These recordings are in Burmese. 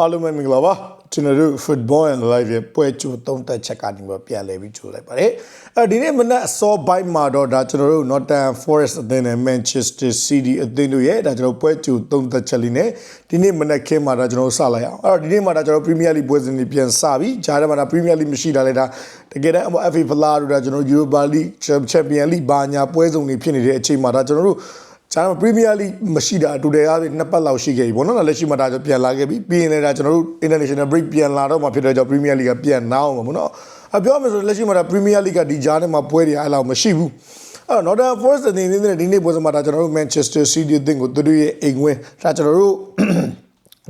အားလုံးပဲမင်္ဂလာပါကျွန်တော်တို့ football and live ရဲ့ပွဲကြိုသုံးသက်ချက်ကနေပြီးပြန်လဲပြီးကြိုလိုက်ပါတယ်အဲဒီနေ့မနက်အစောပိုင်းမှာတော့ဒါကျွန်တော်တို့ Nottingham Forest အသင်းနဲ့ Manchester City အသင်းတို့ရဲ့ဒါကျွန်တော်ပွဲကြိုသုံးသက်ချက်လေးနဲ့ဒီနေ့မနက်ခင်းမှာဒါကျွန်တော်စလိုက်အောင်အဲ့တော့ဒီနေ့မှာဒါကျွန်တော် Premier League ပွဲစဉ်တွေပြန်စပြီဂျားထဲမှာဒါ Premier League မရှိတာလေဒါတကယ်တမ်း FA Fla တို့ဒါကျွန်တော် Europa League Champion League ဘာညာပွဲစုံတွေဖြစ်နေတဲ့အချိန်မှာဒါကျွန်တော်တို့ ကျွန်တော်ပရီးမီးယားလိမရှိတာအတူတည်းအားဖြင့်နှစ်ပတ်လောက်ရှိခဲ့ပြီဘောနော်လက်ရှိမှာဒါကျွန်တော်ပြန်လာခဲ့ပြီပြီးရင်လည်းဒါကျွန်တော်တို့ international break ပြန်လာတော့မှဖြစ်တဲ့ကြောင့်ပရီးမီးယားလိကပြန်နာအောင်ပါဘောနော်အပြောမယ်ဆိုလက်ရှိမှာဒါပရီးမီးယားလိကဒီဂျားထဲမှာပွဲတွေအားလောက်မရှိဘူးအဲ့တော့ Northern Forest အနေနဲ့ဒီနေ့ပွဲစမှာဒါကျွန်တော်တို့ Manchester City အသင်းကိုသူတို့ရဲ့အိမ်ဝင်ဒါကျွန်တော်တို့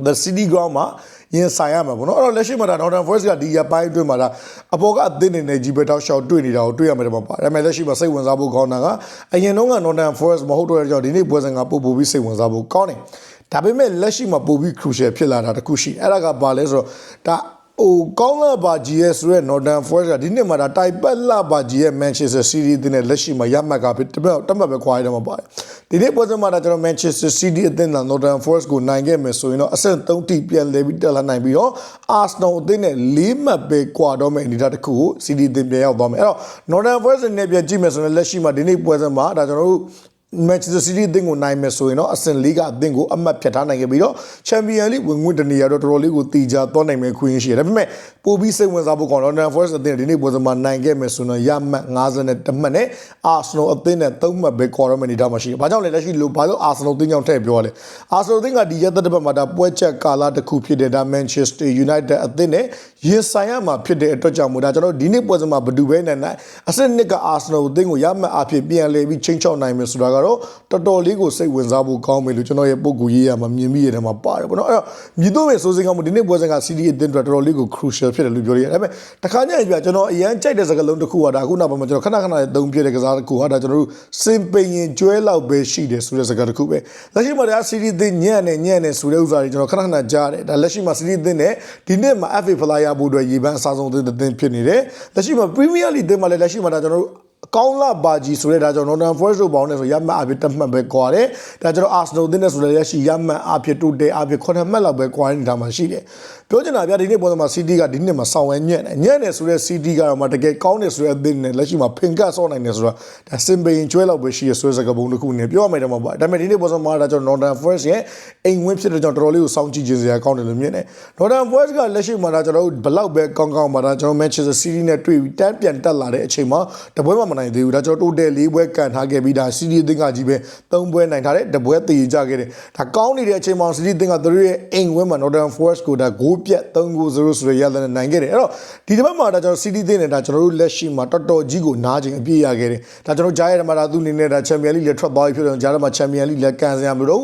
the city ground မှာ ရင်ဆိုင်ရမှာပေါ့နော်အဲ့တော့လက်ရှိမှာဒါ Northern Forest ကဒီရပိုင်းအတွင်းမှာဒါအပေါ်ကအသင်းနေနဲ့ကြီးပဲတောက်လျှောက်တွေ့နေတာကိုတွေ့ရမှာတယ်မှာပါဒါပေမဲ့လက်ရှိမှာစိတ်ဝင်စားဖို့ကောင်းတာကအရင်တုန်းက Northern Forest မဟုတ်တော့တဲ့ကြောင့်ဒီနေ့ပွဲစဉ်ကပို့ပို့ပြီးစိတ်ဝင်စားဖို့ကောင်းတယ်ဒါပေမဲ့လက်ရှိမှာပို့ပြီး crucial ဖြစ်လာတာတခုရှိအဲ့ဒါကဘာလဲဆိုတော့ဒါ ဟိုကောင်းလာပါကြီးရဲ့ဆိုရဲ Northern Forest ကဒီနှစ်မှာဒါတိုက်ပတ်လာပါကြီးရဲ့ Manchester City အသင်းနဲ့လက်ရှိမှာရမှတ်ကဖြစ်တပတ်တပတ်ပဲခွာရတော့မှာပါတယ်ဒီနေ့ပွဲစဉ်မှာဒါကျွန်တော် Manchester City အသင်းနဲ့ Northern Forest ကိုနိုင်ခဲ့မယ်ဆိုရင်တော့အဆင့်3တိပြန်လဲပြီးတက်လာနိုင်ပြီးတော့ Arsenal အသင်းနဲ့၄မှတ်ပဲကွာတော့မယ့်အနေအထားတစ်ခုကို City အသင်းပြန်ရောက်သွားမယ်အဲ့တော့ Northern Forest နဲ့ပြန်ကြည့်မယ်ဆိုရင်လက်ရှိမှာဒီနေ့ပွဲစဉ်မှာဒါကျွန်တော်တို့ Manchester City အသင်းကိုနိုင်မယ်ဆိုရင်တော့အဆင့်၄ကအသင်းကိုအမှတ်ဖြတ်ထားနိုင်ခဲ့ပြီးတော့ Champion League ဝင်ဝင်တနေရတော့တော်တော်လေးကိုတည်ကြသွားနိုင်မယ်ခွင့်ရှိတယ်ဒါပေမဲ့ပိုပြီးစိတ်ဝင်စားဖို့ကောင်းတော့ Nottingham Forest အသင်းဒီနေ့ပွဲစဉ်မှာနိုင်ခဲ့မယ်ဆိုတော့ရမှတ်52မှတ်နဲ့ Arsenal အသင်းနဲ့3မှတ်ပဲခေါ်ရမယ့်အနေအထားမှာရှိတယ်။ဘာကြောင့်လဲလက်ရှိလို့ဘာလို့ Arsenal အသင်းကြောင့်ထည့်ပြောရလဲ။ Arsenal အသင်းကဒီရက်သက်တစ်ပတ်မှာဒါပွဲချက်ကာလတစ်ခုဖြစ်တဲ့ဒါ Manchester United အသင်းနဲ့ရင်ဆိုင်ရမှာဖြစ်တဲ့အတွက်ကြောင့်မို့ဒါကျွန်တော်ဒီနေ့ပွဲစဉ်မှာဘယ်သူပဲနိုင်နိုင်အဆင့်နှစ်က Arsenal အသင်းကိုရမှတ်အဖြစ်ပြန်လဲပြီးချင်းချောက်နိုင်မယ်ဆိုတာကတော့တော်တော်လေးကိုစိတ်ဝင်စားဖို့ကောင်းမယ်လို့ကျွန်တော်ရဲ့ပုံကူရေးရမှာမြင်မိရတယ်မှာပါတယ်ပေါ့နော်အဲ့တော့မြည်တော့မယ်ဆိုစင်ကောင်းမှုဒီနေ့ပွဲစဉ်က CD အသင်းအတွက်တော်တော်လေးကို crucial ဖြစ်တယ်လို့ပြောရရတယ်ဒါပေမဲ့တခါညရင်ပြကျွန်တော်အရန်ကြိုက်တဲ့စကားလုံးတစ်ခုကဒါအခုနောက်ပိုင်းမှာကျွန်တော်ခဏခဏသုံးပြတဲ့ကစားတစ်ခုကဒါကျွန်တော်တို့စင်ပိန်ရင်ကျွဲလောက်ပဲရှိတယ်ဆိုတဲ့စကားတစ်ခုပဲလက်ရှိမှာဒါ CD အသင်းညံ့နေညံ့နေဆိုတဲ့ဥစ္စာတွေကျွန်တော်ခဏခဏကြားတယ်ဒါလက်ရှိမှာ CD အသင်းနဲ့ဒီနေ့မှာ FA Flyer ဖို့အတွက်ရေပန်းအစားဆုံးအသင်းတစ်သင်းဖြစ်နေတယ်လက်ရှိမှာ Premier League အသင်းမှာလည်းလက်ရှိမှာဒါကျွန်တော်တို့ အကောင်းလာပါကြီးဆိုတဲ့ဒါကြောင့် Northern Forest တို့ပေါင်းနေဆိုရမှတ်အဖြစ်တစ်မှတ်ပဲကွာတယ်ဒါကျွန်တော် Arsenal တင်းနေဆိုလည်းရရှိရမှတ်အဖြစ်တိုတယ်အဖြစ်ခုနှစ်မှတ်လောက်ပဲကွာနေတာမှရှိတယ်ပြောချင်တာဗျာဒီနေ့ပေါ်မှာ CD ကဒီနေ့မှာစောင်းဝဲညံ့တယ်ညံ့တယ်ဆိုတဲ့ CD ကတော့မှတကယ်ကောင်းတယ်ဆိုတဲ့အသင်းနဲ့လက်ရှိမှာဖင်ကတ်ဆော့နိုင်တယ်ဆိုတော့ဒါစင်ပိန်ကျွဲလောက်ပဲရှိရဆွဲစကပုံတစ်ခုနဲ့ပြောရမယ်တော့မှာပါဒါပေမဲ့ဒီနေ့ပေါ်မှာဒါကျွန်တော် Northern Forest ရဲ့အိမ်ဝင်းဖြစ်တဲ့ကြောင့်တော်တော်လေးကိုစောင့်ကြည့်ခြင်းစရာကောင်းတယ်လို့မြင်တယ် Northern Forest ကလက်ရှိမှာဒါကျွန်တော်တို့ဘလောက်ပဲကောင်းကောင်းပါဒါကျွန်တော် Manchester City နဲ့တွေ့ပြီးတန်းပြန်တက်လာတဲ့အချိန်မှာတပွဲမှမနိုင်သေးဘူးဒါကျွန်တော်တိုတယ်၄ပွဲကန်ထားခဲ့ပြီးဒါ City အသင်းကကြီးပဲ၃ပွဲနိုင်ထားတယ်တပွဲတည်ကြခဲ့တယ်ဒါကောင်းနေတဲ့အချိန်မှာ City အသင်းကသူတို့ရဲ့အိမ်ဝင်းမှာ Northern Forest ကိုဒါဂိုးပြတ်3ဂိုး0ဆိုတဲ့ရလဒ်နဲ့နိုင်ခဲ့တယ်အဲ့တော့ဒီတစ်ပတ်မှာဒါကျွန်တော် City အသင်းနဲ့ဒါကျွန်တော်တို့လက်ရှိမှာတော်တော်ကြီးကိုနားကျင်အပြည့်ရခဲ့တယ်ဒါကျွန်တော်ကြားရတဲ့မှာဒါသူ့အနေနဲ့ဒါ Champion League လက်ထွက်သွားပြီဖြစ်တယ်ကြားရမှာ Champion League လက်ကန်စရာမလိုဘူး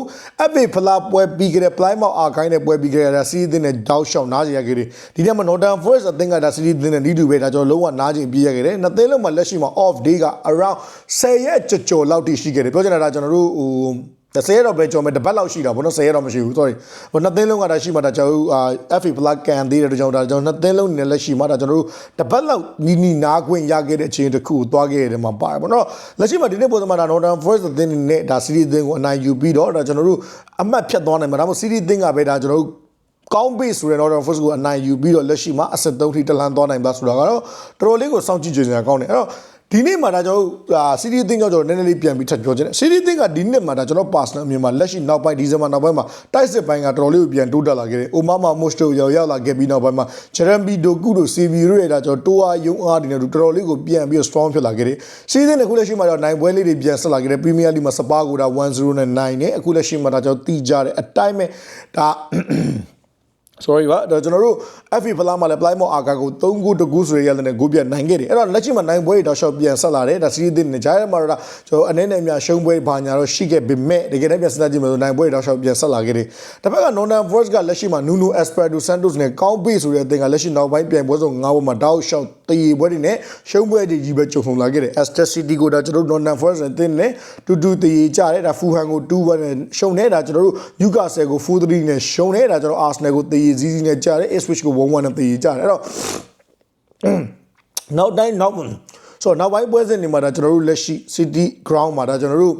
FA ဖလားပွဲပြီးခဲ့တဲ့ Plymouth Argyle နဲ့ပွဲပြီးခဲ့တဲ့ဒါ City အသင်းနဲ့တောက်ရှောက်နားကျင်ရခဲ့တယ်ဒီနေ့မှာ Northern Forest အသင်းကဒါ City အသင်းနဲ့နီးတူပဲဒါကျွန်တော်လုံးဝနားကျင်ပြည့်ရခဲ့တယ်နှစ်သင်းလုံးမှာလက်ရှိမှာ off day က around 10ရက်ကြော်ကြော်လောက်တိရှိခဲ့တယ်ပြောချင်တာဒါကျွန်တော်တို့ဟို30ရက်တော့ပဲကြော်မယ်တပတ်လောက်ရှိတာဘောနော်10ရက်တော့မရှိဘူး sorry ဟိုနှစ်သင်းလုံးကဒါရှိမှဒါကျွန်တော်တို့အာ FA Black ကန်သေးတယ်ကျွန်တော်ဒါကျွန်တော်နှစ်သင်းလုံးနဲ့လက်ရှိမှဒါကျွန်တော်တို့တပတ်လောက်နီးနီးနားခွင့်ရခဲ့တဲ့အချိန်တစ်ခုကိုသွားခဲ့ရတယ်မှာပါတယ်ဘောနော်လက်ရှိမှာဒီနေ့ပုံစံမှာဒါ Northern Forest အသင်းနဲ့ဒါ City အသင်းကိုအနိုင်ယူပြီးတော့ဒါကျွန်တော်တို့အမှတ်ဖြတ်သွားနိုင်မှာဒါမှမဟုတ် City အသင်းကပဲဒါကျွန်တော်တို့ကောင်းပေးဆိုတဲ့ Northern Force ကိုအနိုင်ယူပြီးတော့လက်ရှိမှာအဆင့်3ထိတလန်သွားနိုင်ပါဆိုတာကတော့တော်တော်လေးကိုစောင့်ကြည့်ကြစရာကောင်းတယ်အဲ့တော့ ဒီနေ့မှာဒါကျွန်တော်တို့စီးရီးအသင်းကြောင့်ကျွန်တော်နည်းနည်းလေးပြန်ပြီးထပ်ပြောချင်တယ်စီးရီးအသင်းကဒီနှစ်မှာဒါကျွန်တော် personal အမြင်မှာလက်ရှိနောက်ပိုင်းဒီဇင်ဘာနောက်ပိုင်းမှာတိုက်စစ်ပိုင်းကတော်တော်လေးကိုပြန်တိုးတက်လာခဲ့တယ်အိုမာမာမွတ်စတိုရောက်ရောက်လာခဲ့ပြီးနောက်ပိုင်းမှာဂျရမ်ဘီဒိုကူတို့စီဗီရိုရဲ့ဒါကျွန်တော်တိုးအားယုံအားတွေနဲ့တော်တော်လေးကိုပြန်ပြီး strong ဖြစ်လာခဲ့တယ်စီးရီးနဲ့ခုလက်ရှိမှာတော့နိုင်ပွဲလေးတွေပြန်ဆက်လာခဲ့တယ် Premier League မှာစပါးကိုဒါ1-0နဲ့နိုင်တယ်အခုလက်ရှိမှာဒါကျွန်တော်တီးကြတယ်အတိုင်းပဲဒါ sorry ပါဒါကျွန်တော်တို့ FA ဖလားမှာလည်း Plymouth Arca ကို3ဂိုး2ဂိုးဆိုရရတဲ့ဂိုးပြတ်နိုင်ခဲ့တယ်အဲ့တော့လက်ရှိမှာနိုင်ပွဲတွေတော့ရှော့ပြန်ဆက်လာတယ်ဒါစီးရီးတင်နေကြရမှာတော့ကျွန်တော်အနေနဲ့အများရှုံးပွဲဘာညာတော့ရှိခဲ့ပေမဲ့တကယ်တမ်းပြန်စဉ်းစားကြည့်မယ်ဆိုနိုင်ပွဲတွေတော့ရှော့ပြန်ဆက်လာခဲ့တယ်တစ်ဖက်က Northern Forest ကလက်ရှိမှာ Nuno Espirito Santos နဲ့ကောင်းပေးဆိုတဲ့အသင်းကလက်ရှိနောက်ပိုင်းပြန်ပွဲဆုံး၅ပွဲမှာတောက်ရှော့ တည်ပွဲတွေနဲ့ရှုံးပွဲတွေကြီးပဲကြုံဆုံလာခဲ့တယ် Aston City ကိုဒါကျွန်တော်တို့ Northern Forest နဲ့အသင်းနဲ့တူတူတည်ကြတယ်ဒါ Fulham ကို2-1နဲ့ရှုံးတယ်ဒါကျွန်တော်တို့ Newcastle ကို4-3နဲ့ရှုံးတယ်ဒါကျွန်တော် Arsenal ကိုတည်ဇီးဇီးနဲ့ကြတယ် Ipswich ကို1-1နဲ့တည်ကြတယ်အဲ့တော့နောက်တိုင်းနောက်ဆိုတော့နောက်ပိုင်းပွဲစဉ်တွေမှာဒါကျွန်တော်တို့လက်ရှိ City Ground မှာဒါကျွန်တော်တို့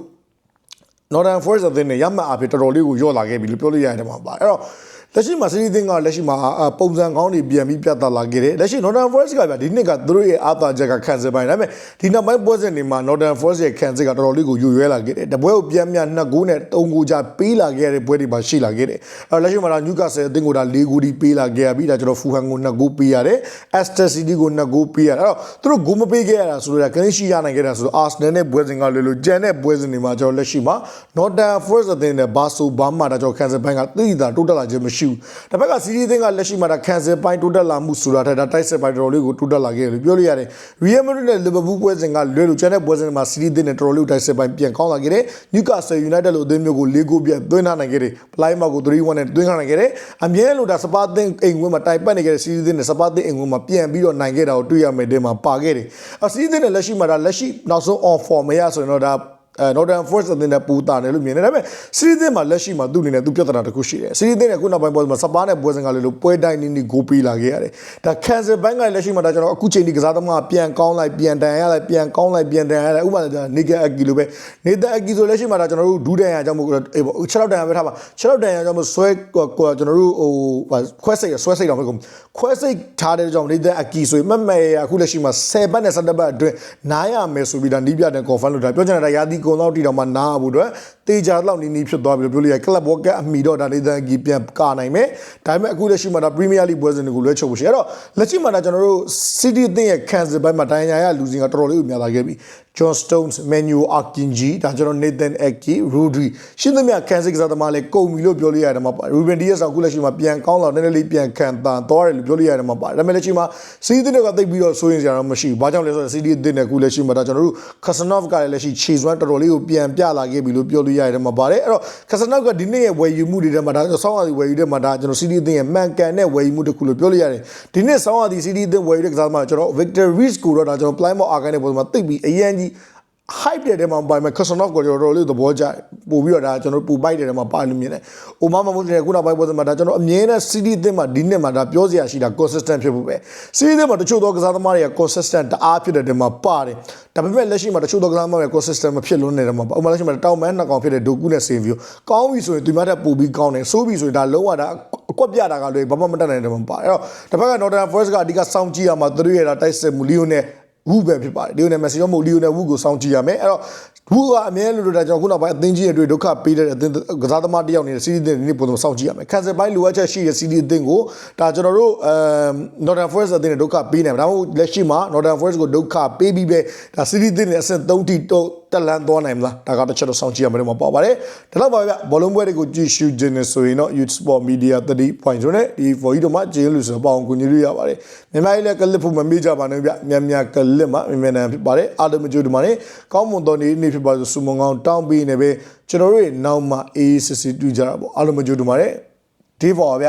Northern Forest အသင်းနဲ့ရမှတ်အဖြစ်တော်တော်လေးကိုရော့လာခဲ့ပြီလို့ပြောလို့ရတယ်မှာပါအဲ့တော့ လက်ရှိမှာစီးရီးသင်းကလက်ရှိမှာအာပုံစံကောင်းတွေပြန်ပြီးပြသလာခဲ့တယ်လက်ရှိ Northern Forest ကဗျာဒီနှစ်ကသူတို့ရဲ့အားသာချက်ကခံစစ်ပိုင်းဒါပေမဲ့ဒီနောက်ပိုင်းပွဲစဉ်တွေမှာ Northern Forest ရဲ့ခံစစ်ကတော်တော်လေးကိုယူရွဲလာခဲ့တယ်တပွဲကိုပြန်ပြန်2ဂိုးနဲ့3ဂိုးချပေးလာခဲ့တဲ့ပွဲတွေမှာရှိလာခဲ့တယ်အဲလက်ရှိမှာတော့ Newcastle အသင်းကိုဒါ4ဂိုးဒီပေးလာခဲ့ရပြီဒါကျွန်တော် Fulham ကို2ဂိုးပေးရတယ် Aston City ကို2ဂိုးပေးရတယ်အဲ့တော့သူတို့ဂိုးမပေးခဲ့ရတာဆိုတော့ကလင်းရှိရနိုင်ခဲ့တာဆိုတော့ Arsenal နဲ့ပွဲစဉ်ကလွယ်လို့ကြံတဲ့ပွဲစဉ်တွေမှာကျွန်တော်လက်ရှိမှာ Northern Forest အသင်းနဲ့ Barso ဘာမှဒါကျွန်တော်ခံစစ်ပိုင်းကသိတာတိုးတက်လာခြင်းမရှိဘူးတစ်ဖက်က City အသင်းကလက်ရှိမှာဒါခံစစ်ပိုင်းတိုးတက်လာမှုဆိုတာထက်ဒါတိုက်စစ်ပိုင်းတော်တော်လေးကိုတိုးတက်လာခဲ့တယ်လို့ပြောလို့ရတယ် Real Madrid နဲ့ Liverpool ပွဲစဉ်ကလွယ်လို့ကြံတဲ့ပွဲစဉ်တွေမှာ City အသင်းနဲ့တော်တော်လေးကိုတိုက်စစ်ပိုင်းပြန်ကောင်းလာခဲ့တယ် Newcastle United လို့အသင်းမျိုးကို၄ဂိုးပြတ်သွင်းထားနိုင်ခဲ့တယ် Plymouth ကို3-1နဲ့သွင်းထားနိုင်ခဲ့တယ်အမြဲလို့ဒါစပါသင်းအိမ်ဝင်းမှာတိုင်ပတ်နေခဲ့တဲ့ City အသင်းနဲ့စပါသင်းအိမ်ဝင်းမှာပြန်ပြီးတော့နိုင်ခဲ့တာကိုတွေ့ရမယ်တဲ့မှာပါခဲ့တယ်အ City အသင်းနဲ့လက်ရှိမှာဒါလက်ရှိနောက်ဆုံး on form မရဆိုရင်တော့ဒါ အဲ Northern Forest အသင်းနဲ့ပူတာတယ်လို့မြင်တယ်ဒါပေမဲ့စီးသင်းမှာလက်ရှိမှာသူ့အနေနဲ့သူပြဿနာတစ်ခုရှိတယ်စီးသင်းနဲ့ခုနောက်ပိုင်းပွဲမှာစပါးနဲ့ပွဲစဉ်ကလည်းလို့ပွဲတိုင်းနေနေဂိုးပေးလာခဲ့ရတယ်ဒါ cancel ဘိုင်းကလက်ရှိမှာဒါကျွန်တော်အခုချိန်ဒီကစားသမားပြန်ကောင်းလိုက်ပြန်တန်ရလိုက်ပြန်ကောင်းလိုက်ပြန်တန်ရလိုက်ဥပမာဒါနေကအကီလိုပဲနေတဲ့အာကီဆိုလက်ရှိမှာဒါကျွန်တော်တို့ဒူးတန်ရအကြောင်းမို့အေးပေါ့6လောက်တန်ရပဲထားပါ6လောက်တန်ရအကြောင်းမို့ဆွဲကိုကျွန်တော်တို့ဟိုခွဲစိတ်ဆွဲစိတ်တော့ပဲကုန်ခွဲစိတ်ထားတဲ့ကြောင့်နေတဲ့အကီဆိုရင်မမဲ့ရအခုလက်ရှိမှာ10ဘတ်နဲ့17ဘတ်အတွင်းနားရမယ်ဆိုပြီးဒါနီးပြတဲ့ confirm လုပ်တာပြောချင်တာရာသီကုန်တော့တီတော့မှနားဖို့အတွက်တေချာတော့နီးနီးဖြစ်သွားပြီလို့ပြောလို့ရကလပ်ဘောကအမီတော့ဒါနေတဲ့ကီပြန်ကာနိုင်မယ်ဒါပေမဲ့အခုလက်ရှိမှာဒါ Premier League ပွဲစဉ်တွေကိုလွှဲချုပ်ဖို့ရှိအဲ့တော့လက်ရှိမှာဒါကျွန်တော်တို့ City အသင်းရဲ့ cancel ဘက်မှာဒိုင်ယာရလူစင်ကတော်တော်လေးကိုများလာခဲ့ပြီ John Stones, Manu Akinji ဒါကျွန်တော် Nathan Ake, Rodri ရှင်းသမျှ cancel ကစားသမားလေးကုန်ပြီလို့ပြောလို့ရတယ်မှာပါ Ruben Dias ကအခုလက်ရှိမှာပြန်ကောင်းလာနည်းနည်းလေးပြန်ခံတန်သွားတယ်လို့ပြောလို့ရတယ်မှာပါဒါပေမဲ့လက်ရှိမှာ City အသင်းကတိတ်ပြီးတော့စိုးရင်စရာတော့မရှိဘူးဘာကြောင့်လဲဆိုတော့ City အသင်းနဲ့အခုလက်ရှိမှာဒါကျွန်တော်တို့ Kasanov ကလည်းလက်ရှိ Chase One တော်တော်လေးကိုပြန်ပြလာခဲ့ပြီလို့ပြောလို့ရတယ်မှာပါတယ်အဲ့တော့ Kasanov ကဒီနေ့ရဲ့ဝယ်ယူမှုတွေထဲမှာဒါဆောင်းရည်ဝယ်ယူတဲ့မှာဒါကျွန်တော် City အသင်းရဲ့မှန်ကန်တဲ့ဝယ်ယူမှုတစ်ခုလို့ပြောလို့ရတယ်ဒီနေ့ဆောင်းရည် City အသင်းဝယ်ယူတဲ့ကစားသမားကျွန်တော် Victor Ruiz ကိုတော့ဒါကျွန်တော် Plymouth Argyle နဲ့ပုံစံမှာတိတ်ပြီးအရန်ကြီး hype တဲ့တဲမှာပိုင်မဲ့ Kasanov ကိုတော်တော်လေးသဘောကျပို့ပြီးတော့ဒါကျွန်တော်ပူပိုက်တဲ့တဲမှာပါလို့မြင်တယ်။အိုမာမမိုးတဲ့ခုနောက်ပိုင်းပွဲစဉ်မှာဒါကျွန်တော်အမြဲတမ်း CD အသင်းမှာဒီနှစ်မှာဒါပြောစရာရှိတာ consistent ဖြစ်ဖို့ပဲ။ CD အသင်းမှာတချို့သောကစားသမားတွေက consistent တအားဖြစ်တဲ့တဲမှာပါတယ်။ဒါပေမဲ့လက်ရှိမှာတချို့သောကစားသမားတွေ consistent မဖြစ်လွန်းနေတဲ့တဲမှာဥပမာလက်ရှိမှာတောင်မန်းနှစ်ကောင်ဖြစ်တဲ့ဒိုကူနဲ့စင်ဗီယိုကောင်းပြီဆိုရင်ဒီမှာတက်ပို့ပြီးကောင်းတယ်ဆိုးပြီဆိုရင်ဒါလုံးဝဒါအကွက်ပြတာကလည်းဘာမှမတတ်နိုင်တဲ့မှာပါ။အဲ့တော့တစ်ဖက်က Northern Forest ကအဓိကစောင့်ကြည့်ရမှာသူတို့ရဲ့ဒါတိုက်စစ်မှုလီယိုနဲ့ ဝူပဲဖြစ်ပါတယ်လီယိုနယ်မက်ဆီရောမဟုတ်လီယိုနယ်ဝူကိုစောင့်ကြည့်ရမယ်အဲ့တော့ဝူကအမြဲလို့လို့ဒါကြောင့်ခုနောက်ပိုင်းအသင်းကြီးတွေဒုက္ခပေးတဲ့အသင်းကစားသမားတစ်ယောက်နေတဲ့စီးရီးအသင်းဒီနေ့ပုံစံစောင့်ကြည့်ရမယ်ခံစစ်ပိုင်းလိုအပ်ချက်ရှိတဲ့စီးရီးအသင်းကိုဒါကျွန်တော်တို့အဲ Northern Forest အသင်းနဲ့ဒုက္ခပေးနေတယ်ဒါမှမဟုတ်လက်ရှိမှာ Northern Forest ကိုဒုက္ခပေးပြီးပဲဒါစီးရီးအသင်းနဲ့အဆင့်3ထိတော့ တက်လန်းသွားနိုင်မလားဒါကတစ်ချက်တော့စောင့်ကြည့်ရမယ်လို့ပေါ့ပါတယ်ဒါတော့ပါဗျဘောလုံးပွဲတွေကိုကြည့်ရှုခြင်းနဲ့ဆိုရင်တော့ Youth Sport Media 30.0နဲ့ဒီ for you တို့မှာဂျင်းလူဆိုပေါအောင်ကူညီလို့ရပါတယ်မြန်မာပြည်လည်းကလစ်ဖို့မမေ့ကြပါနဲ့ဗျမြန်မြန်ကလစ်မှာမြန်မြန်ဖြစ်ပါတယ်အားလုံးမကြိုးဒီမှာနေကောင်းမွန်တော်နေနေဖြစ်ပါဆိုစုမုံကောင်းတောင်းပေးနေပဲကျွန်တော်တို့ရဲ့နောက်မှာအေးစစ်စစ်တူကြတာပေါ့အားလုံးမကြိုးဒီမှာနေဒီပေါ်ဗျ